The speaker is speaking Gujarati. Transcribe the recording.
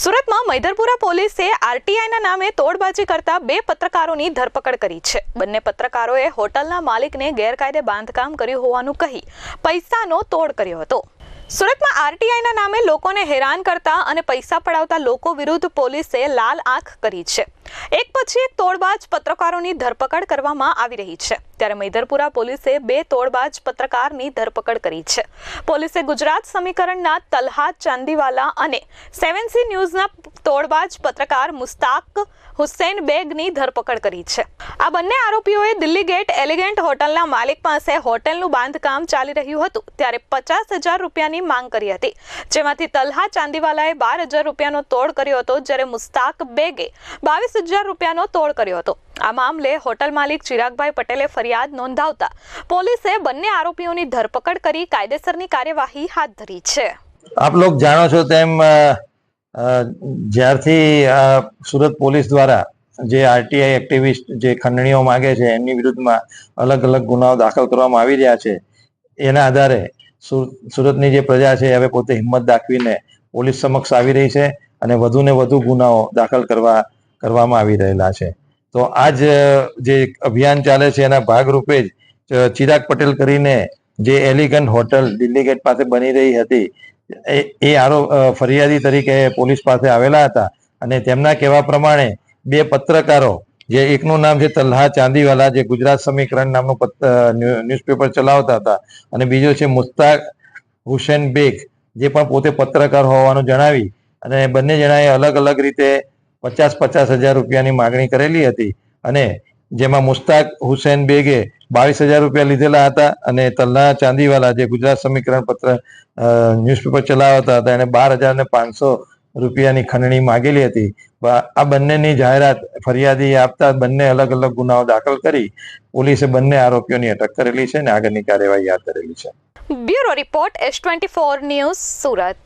સુરતમાં મૈધરપુરા પોલીસે આરટીઆઈના નામે તોડબાજી કરતા બે પત્રકારોની ધરપકડ કરી છે. બંને પત્રકારોએ હોટલના માલિકને ગેરકાયદે બાંધકામ કર્યું હોવાનું કહી પૈસાનો તોડ કર્યો હતો. સુરતમાં આરટીઆઈના નામે લોકોને હેરાન કરતા અને પૈસા પડાવતા લોકો વિરુદ્ધ પોલીસે લાલ આંખ કરી છે. એક પછી એક તોડબાજ પત્રકારોની ધરપકડ કરવામાં આવી રહી છે. ત્યારે મૈધરપુરા પોલીસે બે તોડબાજ પત્રકારની ધરપકડ કરી છે. પોલીસે ગુજરાત સમીકરણના તલહા ચાંદીવાલા અને સેવન સી ન્યૂઝના તોડબાજ પત્રકાર મુસ્તાક હુસૈન બેગની ધરપકડ કરી છે. આ બંને આરોપીઓએ દિલ્હી ગેટ એલિગેન્ટ હોટલના માલિક પાસે હોટલનું બાંધકામ ચાલી રહ્યું હતું. ત્યારે પચાસ હજાર રૂપિયાની માંગ કરી હતી. જેમાંથી તલહા ચાંદીવાલાએ બાર હજાર રૂપિયાનો તોડ કર્યો હતો. જ્યારે મુસ્તાક બેગે બાવીસ હજાર રૂપિયાનો તોડ કર્યો હતો. આ મામલે હોટલ માલિક ચિરાગભાઈ પટેલે ફરિયાદ નોંધાવતા પોલીસે બંને આરોપીઓની ધરપકડ કરી કાયદેસરની કાર્યવાહી હાથ ધરી છે. આપ લોક જાણો છો તેમ જ્યારથી સુરત પોલીસ દ્વારા જે આરટીઆઈ એક્ટિવિસ્ટ જે ખંડણીઓ માગે છે, એમની વિરુદ્ધમાં અલગ અલગ ગુનાઓ દાખલ કરવામાં આવી રહ્યા છે, એના આધારે સુર- સુરતની જે પ્રજા છે હવે પોતે હિંમત દાખવીને પોલીસ સમક્ષ આવી રહી છે અને વધુ ને વધુ ગુનાઓ દાખલ કરવા કરવામાં આવી રહેલા છે. તો આ જ જે અભિયાન ચાલે છે એના ભાગરૂપે જ ચિરાગ પટેલ કરીને જે એલિગન્ટ હોટલ દિલ્હી ગેટ પાસે બની રહી હતી, એ આરો ફરિયાદી તરીકે પોલીસ પાસે આવેલા હતા અને તેમના કહેવા પ્રમાણે બે પત્રકારો, જે એકનું નામ છે તલ્હા ચાંદીવાલા, જે ગુજરાત સમીકરણ નામનું ન્યૂઝપેપર ચલાવતા હતા અને બીજો છે મુસ્તાક હુસેન બેગ, જે પણ પોતે પત્રકાર હોવાનું જણાવી અને બંને જણાએ અલગ અલગ રીતે પચાસ પચાસ હજાર રૂપિયાની માગણી કરેલી હતી અને જેમાં મુસ્તાક હુસેન બેગે બાવીસ હજાર રૂપિયા લીધેલા હતા અને તલના ચાંદીવાલા, જે ગુજરાત સમીકરણ પત્ર ન્યૂઝપેપર ચલાવતા હતા એને બાર હજાર ને પાંચસો રૂપિયાની ખંડણી માગેલી હતી. આ બંનેની જાહેરાત ફરિયાદી આપતા બંને અલગ અલગ ગુનાઓ દાખલ કરી પોલીસે બંને આરોપીઓની અટક કરેલી છે અને આગળની કાર્યવાહી હાથ ધરેલી છે. Bureau report S twenty four news Surat.